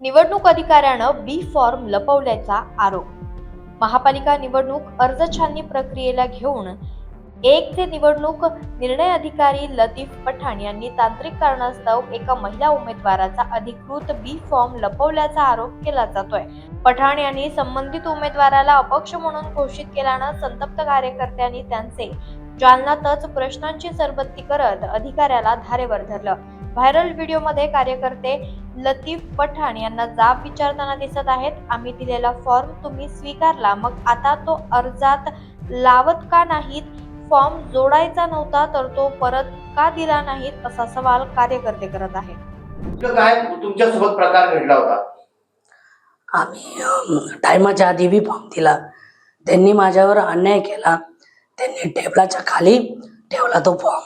निवडणूक अधिकाऱ्यानं बी फॉर्म लपवल्याचा आरोप. महापालिका निवडणूक अर्ज छाननी प्रक्रियेला घेऊन एक ते निवडणूक निर्णय अधिकारी लतीफ पठाण यांनी तांत्रिक कारणास्तव एका महिला उमेदवाराचा अधिकृत बी फॉर्म लपवल्याचा आरोप केला जातोय. पठाण यांनी संबंधित उमेदवाराला अपक्ष म्हणून घोषित केल्यानं संतप्त कार्यकर्त्यांनी त्यांचे जालन्यातच प्रश्नांची सरबत्ती करत अधिकाऱ्याला धारेवर धरलं. व्हायरल व्हिडिओमध्ये कार्यकर्ते लतीफ पठाण यांना जाब विचारताना दिसत आहेत. आम्ही दिलेला फॉर्म तुम्ही स्वीकारला मग आता तो अर्जात लावत का नाहीत? फॉर्म जोडायचा नव्हता तर तो परत का दिला नाहीत? असा सवाल कार्यकर्ते करत आहेत. काय? तुमच्यासोबत प्रकार घडला होता. आम्ही टायमाच्या आधी बी फॉर्म दिला. त्यांनी माझ्यावर अन्याय केला. त्यांनी टेबलाच्या खाली ठेवला तो फॉर्म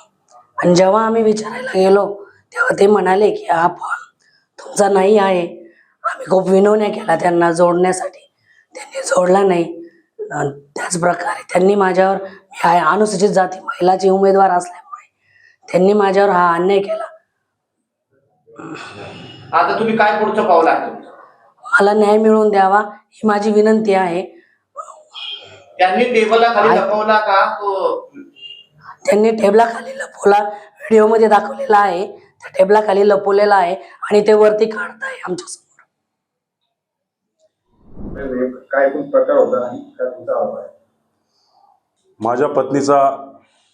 आणि जेव्हा आम्ही विचारायला गेलो तेव्हा ते म्हणाले की हा फॉर्म तुमचा नाही आहे. आम्ही खूप विनवण्या केला त्यांना जोडण्यासाठी. त्यांनी जोडला नाही. अन त्याच प्रकारे त्यांनी माझ्यावर मी आहे अनुसूचित जाती महिलाची उमेदवार असल्यामुळे त्यांनी माझ्यावर हा अन्याय केला. आता तुम्ही काय पुढचं पावलं आहे मला न्याय मिळवून द्यावा ही माझी विनंती आहे. त्यांनी टेबलला खाली. लपवला का? तो त्यांनी टेबलाखाली लपवला व्हिडिओमध्ये दाखवलेला आहे. त्या टेबलाखाली लपवलेला आहे आणि ते वरती काढताय आमच्यासमोर काय प्रकार होता आणि काय तुमचा आरोप आहे? माझ्या पत्नीचा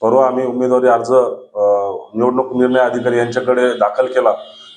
परवा आम्ही उमेदवारी अर्ज अ, निवडणूक निर्णय अधिकारी यांच्याकडे दाखल केला.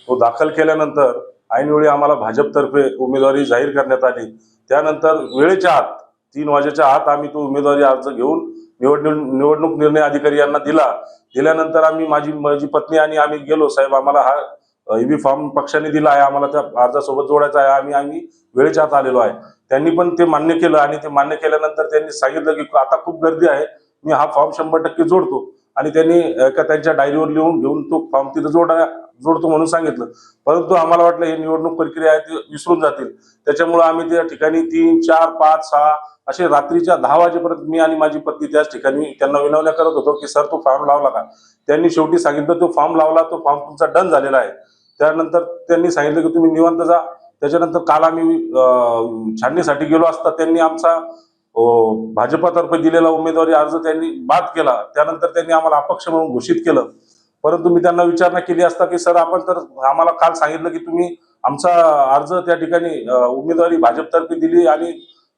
तो दाखल केल्यानंतर ऐनवेळी आम्हाला भाजपतर्फे उमेदवारी जाहीर करण्यात आली. त्यानंतर वेळेच्या आत तीन वाजेच्या आत आम्ही तो उमेदवारी अर्ज घेऊन निवडणूक निवडणूक निर्णय अधिकारी यांना दिला. दिल्यानंतर आम्ही माझी माझी पत्नी आणि आम्ही गेलो. साहेब आम्हाला हा ईव्ही फॉर्म पक्षाने दिला आहे. आम्हाला त्या अर्जासोबत जोडायचा आहे. आम्ही आम्ही वेळेच्या आत आलेलो आहे. त्यांनी पण ते मान्य केलं आणि ते मान्य केल्यानंतर त्यांनी सांगितलं की आता खूप गर्दी आहे. मी हा फॉर्म शंभर टक्के जोडतो. आणि त्यांनी एका त्यांच्या डायरीवर लिहून घेऊन तो फॉर्म तिथं जोडा जोडतो म्हणून सांगितलं. परंतु आम्हाला वाटलं हे निवडणूक प्रक्रिया आहे ती विसरून जातील. त्याच्यामुळे आम्ही त्या ठिकाणी तीन चार पाच सहा असे रात्रीच्या दहा वाजेपर्यंत मी आणि माझी पत्नी त्याच ठिकाणी त्यांना विनवण्या करत होतो की सर तो फॉर्म लावला का? त्यांनी शेवटी सांगितलं तो फॉर्म लावला तो फॉर्म तुमचा डन झालेला आहे. त्यानंतर त्यांनी सांगितलं की तुम्ही निवांत जा. त्याच्यानंतर काल आम्ही छाननीसाठी गेलो असता त्यांनी आमचा भाजपातर्फे दिलेला उमेदवारी अर्ज त्यांनी बाद केला. त्यानंतर त्यांनी आम्हाला अपक्ष म्हणून घोषित केलं. परंतु मी त्यांना विचारणा केली असता की सर आपण तर आम्हाला काल सांगितलं की तुम्ही आमचा अर्ज त्या ठिकाणी उमेदवारी भाजपतर्फे दिली आणि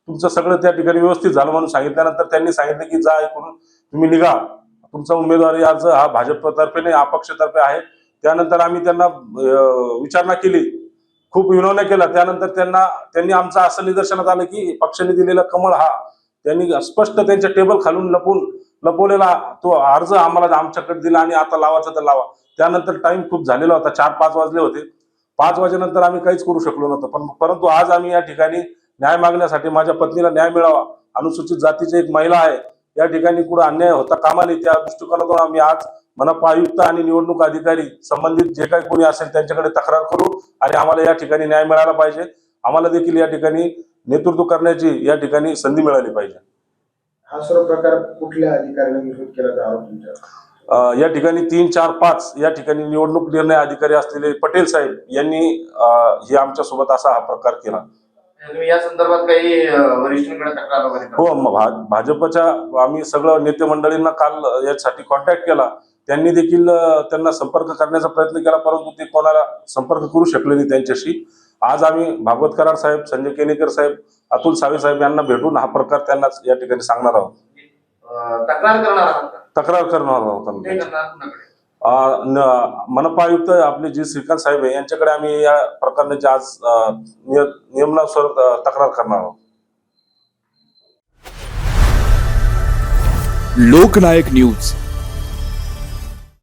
तुमचं सगळं त्या ठिकाणी व्यवस्थित झालं म्हणून सांगितल्यानंतर त्यांनी सांगितलं की जा ऐकून तुम्ही निघा. तुमचा उमेदवारी अर्ज हा भाजपतर्फे नाही अपक्षतर्फे आहे. त्यानंतर आम्ही त्यांना विचारणा केली. खूप विनवण्या केला. त्यानंतर त्यांना त्यांनी आमचं असं निदर्शनात आलं की पक्षाने दिलेला कमळ हा त्यांनी स्पष्ट त्यांच्या टेबल खालून लपून लपवलेला तो अर्ज आम्हाला आमच्याकडे दिला आणि आता लावायचा तर लावा. त्यानंतर टाइम खूप झालेला होता. चार पाच वाजले होते. पाच वाजेनंतर आम्ही काहीच करू शकलो नव्हतो. पण परंतु आज आम्ही या ठिकाणी न्याय मागण्यासाठी माझ्या पत्नीला न्याय मिळावा. अनुसूचित जातीची एक महिला आहे. या ठिकाणी कुठं अन्याय होता कामा नये त्या दृष्टिकोनातून आम्ही आज मनपा आयुक्त आणि निवडणूक अधिकारी संबंधित जे काही कोणी असेल त्यांच्याकडे तक्रार करू आणि आम्हाला या ठिकाणी न्याय मिळाला पाहिजे. आम्हाला देखील या ठिकाणी नेतृत्व करण्याची या ठिकाणी संधी मिळाली पाहिजे. हा सर्व प्रकार कुठल्या अधिकाऱ्याने विरोध केल्याचा आरोप तुमच्या अ, या ठिकाणी तीन चार पाच या ठिकाणी निवडणूक निर्णय अधिकारी असलेले पटेल साहेब यांनी अ, हे आमच्यासोबत असा हा प्रकार केला. तुम्ही या संदर्भात काही अं, वरिष्ठांकडे तक्रार वगैरे? हो म- भा- भाजपच्या आम्ही सगळं नेते मंडळींना काल यासाठी कॉन्टॅक्ट केला. त्यांनी देखील अ, त्यांना संपर्क करण्याचा प्रयत्न केला परंतु ते कोणाला संपर्क करू शकले नाही त्यांच्याशी. आज आम्ही भागवत कराड साहेब संजय केनेकर साहेब अतुल सावे साहेब यांना भेटून हा प्रकार त्यांना या ठिकाणी सांगणार आहोत. अं, तक्रार करणार आहात तक्रार करणार मनपा आयुक्त आपले जी श्रीकांत साहेब आहे यांच्याकडे आम्ही या प्रकरणाची आज नियमनानुसार तक्रार करणार आहोत. लोकनायक न्यूज.